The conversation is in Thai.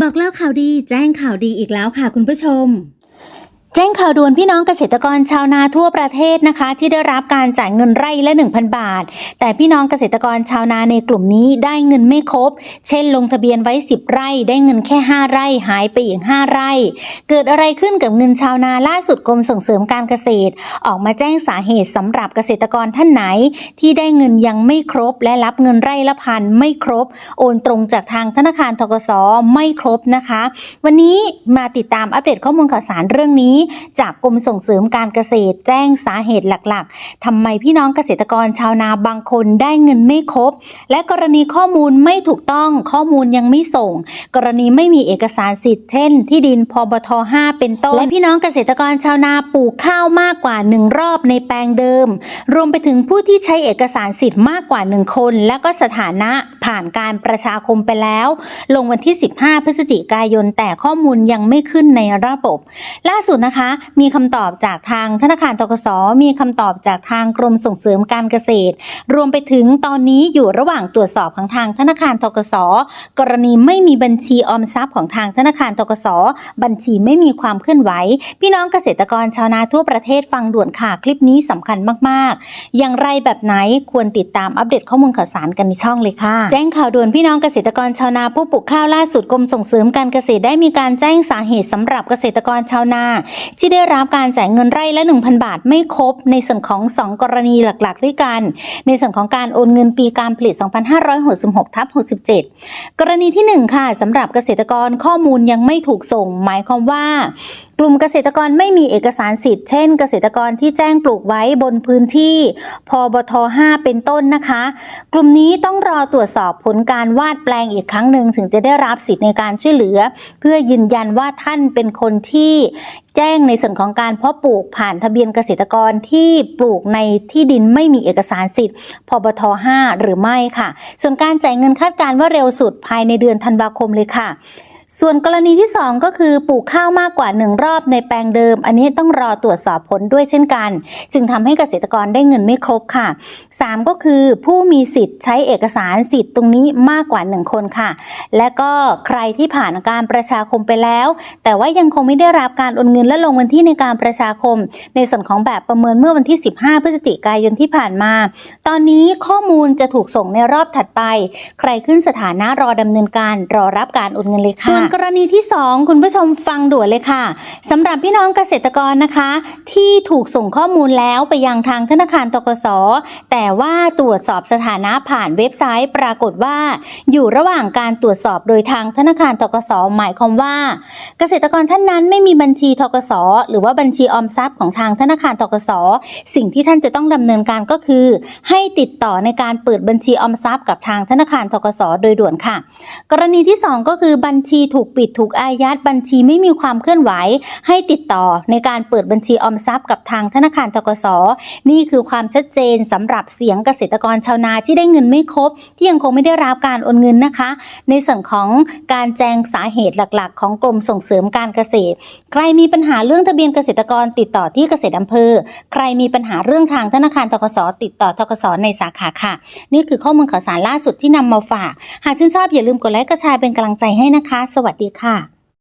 บอกเล่าข่าวดีแจ้งข่าวดีอีกแล้วค่ะคุณผู้ชม จ้งข่าวด่วนพี่น้องเกษตรกรชาวนาทั่วประเทศนะคะ ที่ได้รับการจ่ายเงินไร่ละ 1,000 บาท แต่พี่น้องเกษตรกรชาวนาในกลุ่มนี้ได้เงินไม่ครบ เช่น ลงทะเบียนไว้ 10 ไร่ ได้เงินแค่ 5 ไร่หายไปอีก 5 ไร่ เกิดอะไรขึ้นกับเงินชาวนาล่าสุดกรมส่งเสริมการเกษตร ออกมาแจ้งสาเหตุสำหรับเกษตรกรท่านไหน ที่ได้เงินยังไม่ครบ และรับเงินไร่ละพันไม่ครบ โอนตรงจากทางธนาคารทกสไม่ครบนะคะ วันนี้มาติดตามอัปเดตข้อมูลข่าวสารเรื่องนี้จากกรมส่งเสริมการเกษตรแจ้งสาเหตุหลักๆทำไมพี่น้องเกษตรกรชาวนาบางคนได้เงินไม่ครบ และกรณีข้อมูลไม่ถูกต้องข้อมูลยังไม่ส่ง กรณีไม่มีเอกสารสิทธิ์เช่น ที่ดินพบท5เป็นต้น และพี่น้องเกษตรกรชาวนาปลูกข้าวมากกว่าหนึ่งรอบในแปลงเดิม รวมไปถึงผู้ที่ใช้เอกสารสิทธิ์มากกว่าหนึ่งคน และก็สถานะ ผ่านการประชาคมไปแล้ว ลงวันที่ 15 พฤศจิกายน แต่ข้อมูลยังไม่ขึ้นในระบบ ล่าสุดนะคะ มีคำตอบจากทางธนาคารตกสมีคำตอบจากทางกรมส่งเสริมการเกษตร รวมไปถึงตอนนี้อยู่ระหว่างตรวจสอบของทางธนาคารตกสกรณีไม่มีบัญชีออมทรัพย์ของทางธนาคารตกสบัญชีไม่มีความเคลื่อนไหว พี่น้องเกษตรกรชาวนาทั่วประเทศฟังด่วนค่ะคลิปนี้สำคัญมาก ๆ อย่างไรแบบไหนควรติดตามอัปเดตข้อมูลข่าวสารกันในช่องเลยค่ะจ้งข่าวด่วนพี่น้องเกษตรกรชาวนาผู้ปลูกข้าวล่าสุดกรมส่งเสริมการเกษตรได้มีการแจ้งสาเหตุสำหรับเกษตรกรชาวนา ที่ได้รับการจ่ายเงินไร่ละ 1,000 บาทไม่ครบ ในส่วนของ 2 กรณีหลักๆ ด้วยกัน ในส่วนของการโอนเงินปีการผลิต 2566ทับ67 กรณีที่ 1 ค่ะสำหรับเกษตรกรข้อมูลยังไม่ถูกส่ง หมายความว่ากลุ่มเกษตรกรไม่มีเอกสารสิทธิ์เช่น เกษตรกรที่แจ้งปลูกไว้บนพื้นที่พบท 5 เป็นต้นนะคะ กลุ่มนี้ต้องรอตรวจสอบผลการวาดแปลงอีกครั้งหนึ่งถึงจะได้รับสิทธิ์ในการช่วยเหลือ เพื่อยืนยันว่าท่านเป็นคนที่แจ้งในส่วนของการเพาะปลูกผ่านทะเบียนเกษตรกรที่ปลูกในที่ดินไม่มีเอกสารสิทธิ์พบท5หรือไม่ค่ะ ส่วนการจ่ายเงินคาดการณ์ว่าเร็วสุดภายในเดือนธันวาคมเลยค่ะ ส่วนกรณีที่ 2 ก็คือปลูกข้าวมากกว่า 1 รอบในแปลงเดิม อันนี้ต้องรอตรวจสอบผลด้วยเช่นกัน จึงทำให้เกษตรกรได้เงินไม่ครบค่ะ 3 ก็คือผู้มีสิทธิ์ใช้เอกสารสิทธิ์ตรงนี้มากกว่า 1 คนค่ะ และก็ใครที่ผ่านการประชาคมไปแล้ว แต่ว่ายังคงไม่ได้รับการโอนเงินและลงวันที่ในการประชาคม ในส่วนของแบบประเมินเมื่อวันที่ 15 พฤศจิกายนที่ผ่านมา ตอนนี้ข้อมูลจะถูกส่งในรอบถัดไป ใครขึ้นสถานะรอดำเนินการรอรับการโอนเงินเลยค่ะวนกรณีที่ 2 คุณผู้ชมฟังด่วนเลยค่ะสำหรับพี่น้องเกษตรกรนะคะ ที่ถูกส่งข้อมูลแล้วไปยังทางธนาคารตกสแต่ว่าตรวจสอบสถานะผ่านเว็บไซต์ปรากฏว่า อยู่ระหว่างการตรวจสอบโดยทางธนาคารตกสหมายความว่า เกษตรกรท่านนั้นไม่มีบัญชีทกสหรือว่าบัญชีออมทรัพย์ของทางธนาคารตกสสิ่งที่ท่านจะต้องดำเนินการก็คือ ให้ติดต่อในการเปิดบัญชีออมทรัพย์กับทางธนาคารทกสโดยด่วนค่ะ กรณีที่ 2 ก็คือบัญชีถูกปิดถูกอายัดบัญชีไม่มีความเคลื่อนไหว ให้ติดต่อในการเปิดบัญชีออมทรัพย์กับทางธนาคารทกสนี่คือความชัดเจนสำหรับเสียงเกษตรกรชาวนาที่ได้เงินไม่ครบ ที่ยังคงไม่ได้รับการโอนเงินนะคะ ในส่วนของการแจ้งสาเหตุหลักๆ ของกรมส่งเสริมการเกษตร ใครมีปัญหาเรื่องทะเบียนเกษตรกรติดต่อที่เกษตรอำเภอ ใครมีปัญหาเรื่องทางธนาคารทกสติดต่อทกสในสาขาค่ะ นี่คือข้อมูลข่าวสารล่าสุดที่นำมาฝาก หากชื่นชอบอย่าลืมกดไลค์กดแชร์เป็นกำลังใจให้นะคะสวัสดีค่ะ